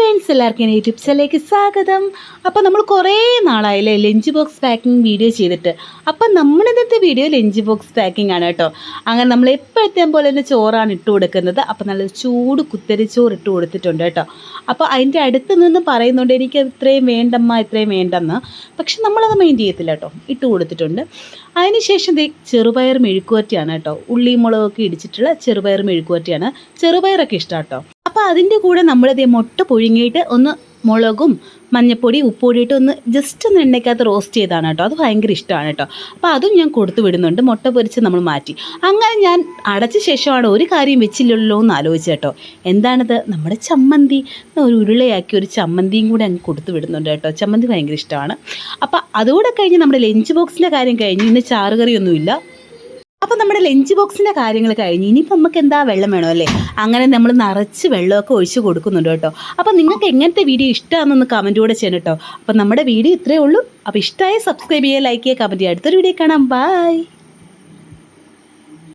Friends എല്ലാവർക്കും എന്റെ YouTube ചാനലിലേക്ക് സ്വാഗതം. അപ്പോൾ നമ്മൾ കുറേ നാളായില്ലേ ലഞ്ച് ബോക്സ് പാക്കിംഗ് വീഡിയോ ചെയ്തിട്ട്. അപ്പം നമ്മളിന്നത്തെ വീഡിയോ ലഞ്ച് ബോക്സ് പാക്കിംഗ് ആണ് കേട്ടോ. അങ്ങനെ നമ്മൾ എപ്പോഴത്തെ പോലെ തന്നെ ചോറാണ് ഇട്ട് കൊടുക്കുന്നത്. അപ്പോൾ നല്ല ചൂട് കുത്തരി ചോറ് ഇട്ട് കൊടുത്തിട്ടുണ്ട് കേട്ടോ. അപ്പോൾ അതിന്റെ അടുത്ത് നിന്ന് പറയുന്നുണ്ട് എനിക്ക് ഇത്രയും വേണ്ടമ്മ ഇത്രയും വേണ്ടെന്ന്. പക്ഷെ നമ്മളത് മൈൻഡ് ചെയ്യത്തില്ല കേട്ടോ. ഇട്ട് കൊടുത്തിട്ടുണ്ട്. അതിനുശേഷം ചെറുപയർ മെഴുക്കുവറ്റിയാണ് കേട്ടോ. ഉള്ളിയും മുളകൊക്കെ ഇടിച്ചിട്ടുള്ള ചെറുപയർ മെഴുക്കുവറ്റിയാണ് ചെറുപയറൊക്കെ ഇഷ്ടം കേട്ടോ. അതിന്റെ കൂടെ നമ്മളിത് മുട്ട പുഴുങ്ങിയിട്ട് ഒന്ന് മുളകും മഞ്ഞപ്പൊടി ഉപ്പൊടിയിട്ട് ഒന്ന് ജസ്റ്റ് ഒന്ന് എണ്ണയ്ക്കകത്ത് റോസ്റ്റ് ചെയ്താണ് കേട്ടോ. അത് ഭയങ്കര ഇഷ്ടമാണ് കേട്ടോ. അപ്പോൾ അതും ഞാൻ കൊടുത്തു വിടുന്നുണ്ട്. മുട്ട പൊരിച്ച് നമ്മൾ മാറ്റി. അങ്ങനെ ഞാൻ അടച്ച ശേഷമാണ് ഒരു കാര്യം വെച്ചില്ലല്ലോ എന്ന് ആലോചിച്ചു കേട്ടോ. എന്താണിത്? നമ്മുടെ ചമ്മന്തി. ഒരു ഉരുളയാക്കി ഒരു ചമ്മന്തിയും കൂടെ അങ്ങ് കൊടുത്തു വിടുന്നുണ്ട് കേട്ടോ. ചമ്മന്തി ഭയങ്കര ഇഷ്ടമാണ്. അപ്പോൾ അതുകൂടെ കഴിഞ്ഞ് നമ്മുടെ ലഞ്ച് ബോക്സിന്റെ കാര്യം കഴിഞ്ഞ് ഇന്ന് ചാറുകറിയൊന്നുമില്ല. അപ്പോൾ നമ്മുടെ ലഞ്ച് ബോക്സിന്റെ കാര്യങ്ങൾ കഴിഞ്ഞ്. ഇനിയിപ്പോൾ നമുക്ക് എന്താ വെള്ളം വേണോ അല്ലേ? അങ്ങനെ നമ്മൾ നിറച്ച് വെള്ളമൊക്കെ ഒഴിച്ച് കൊടുക്കുന്നുണ്ട് കേട്ടോ. അപ്പോൾ നിങ്ങൾക്ക് എങ്ങനത്തെ വീഡിയോ ഇഷ്ടമാണെന്നൊന്ന് കമന്റ് ചെയ്യണം കേട്ടോ. അപ്പോൾ നമ്മുടെ വീഡിയോ ഇത്രയേ ഉള്ളൂ. അപ്പോൾ ഇഷ്ടമായ സബ്സ്ക്രൈബ് ചെയ്യുക ലൈക്ക് ചെയ്യുക കമന്റ് ചെയ്യുക. അടുത്തൊരു വീഡിയോ കാണാം. ബൈ